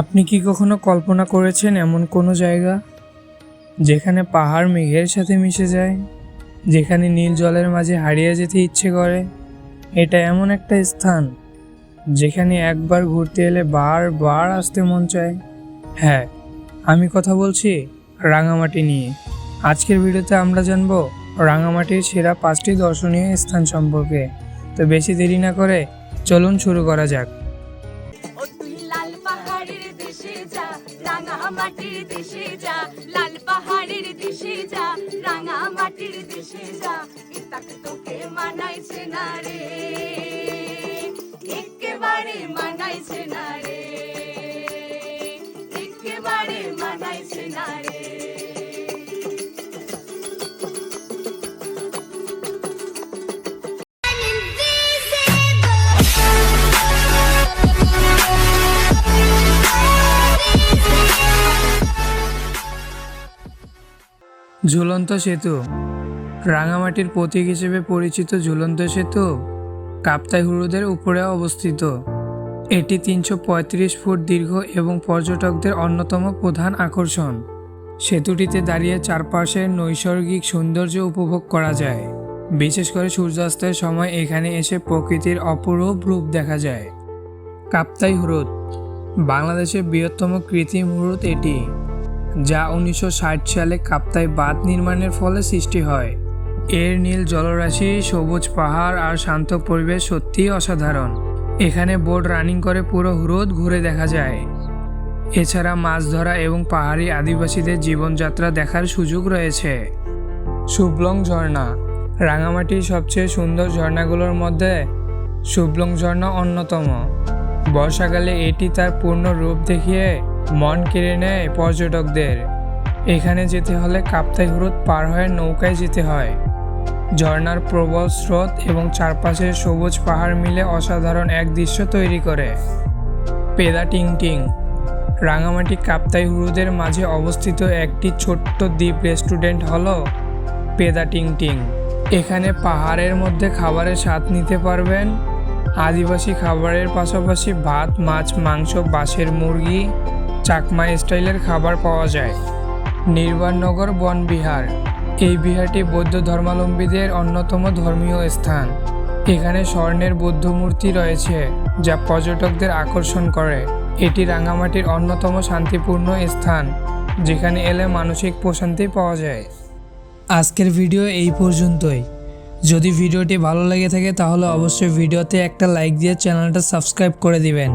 আপনি কি কখনো কল্পনা করেছেন এমন কোনো জায়গা? যেখানে পাহাড় মেঘের সাথে মিশে যায়, যেখানে নীল জলের মাঝে হারিয়ে যেতে ইচ্ছে করে? এটা এমন একটা স্থান, যেখানে একবার ঘুরতে এলে বারবার আসতে মন চায়। হ্যাঁ আমি কথা বলছি রাঙামাটি নিয়ে। আজকের ভিডিওতে আমরা জানব রাঙামাটির সেরা পাঁচটি দর্শনীয় স্থান সম্পর্কে। তো বেশি দেরি না করে চলুন শুরু করা যাক। মাটির দেশে যা, লাল পাহাড়ের দেশে যা, রাঙা মাটির দেশে যা, ইতাক তোকে মানাইছে না রে। একেবারে মানাইছে না ঝুলন্ত সেতু। রাঙামাটির প্রতীক হিসেবে পরিচিত ঝুলন্ত সেতু কাপ্তাই হুরুদের উপরে অবস্থিত। এটি তিনশো পঁয়ত্রিশ ফুট দীর্ঘ এবং পর্যটকদের অন্যতম প্রধান আকর্ষণ। সেতুটিতে দাঁড়িয়ে চারপাশের নৈসর্গিক সৌন্দর্য উপভোগ করা যায়। বিশেষ করে সূর্যাস্তের সময় এখানে এসে প্রকৃতির অপরূপ রূপ দেখা যায়। কাপ্তাই হ্রদ, বাংলাদেশের বৃহত্তম কৃত্রিম হ্রদ এটি। যা উনিশশো ষাট সালে কাপ্তায় বাঁধ নির্মাণের ফলে সৃষ্টি হয়। এর নীল জলরাশি, সবুজ পাহাড় আর শান্ত পরিবেশ সত্যিই অসাধারণ। এখানে বোট রানিং করে পুরো হ্রদ ঘুরে দেখা যায়। এছাড়া মাছ ধরা এবং পাহাড়ি আদিবাসীদের জীবনযাত্রা দেখার সুযোগ রয়েছে। শুভলং ঝর্ণা। রাঙামাটির সবচেয়ে সুন্দর ঝর্ণাগুলোর মধ্যে শুভলং ঝর্ণা অন্যতম। বর্ষাকালে এটি তার পূর্ণ রূপ দেখিয়ে মন কেড়ে নেয় পর্যটকদের। এখানে যেতে হলে কাপ্তাই হ্রদ পার হয়ে নৌকায় যেতে হয়। ঝর্নার প্রবল স্রোত এবং চারপাশের সবুজ পাহাড় মিলে অসাধারণ এক দৃশ্য তৈরি করে। পেদা টিং টিং রাঙামাটি কাপ্তাই হ্রদের মাঝে অবস্থিত একটি ছোট্ট দ্বীপ রেস্টুরেন্ট হলো পেদা টিং টিং এখানে পাহাড়ের মধ্যে খাবারের স্বাদ নিতে পারবেন। আদিবাসী খাবারের পাশাপাশি ভাত, মাছ, মাংস, বাঁশের মুরগি চাকমা স্টাইলের খাবার পাওয়া যায়। নির্বাণনগর বনবিহার এই বিহারটি বৌদ্ধ ধর্মাবলম্বীদের অন্যতম ধর্মীয় স্থান। এখানে স্বর্ণের বৌদ্ধ মূর্তি রয়েছে, যা পর্যটকদের আকর্ষণ করে। এটি রাঙামাটির অন্যতম শান্তিপূর্ণ স্থান, যেখানে এলে মানসিক প্রশান্তি পাওয়া যায়। আজকের ভিডিও এই পর্যন্তই। যদি ভিডিওটি ভালো লেগে থাকে তাহলে অবশ্যই ভিডিওতে একটা লাইক দিয়ে চ্যানেলটা সাবস্ক্রাইব করে দিবেন।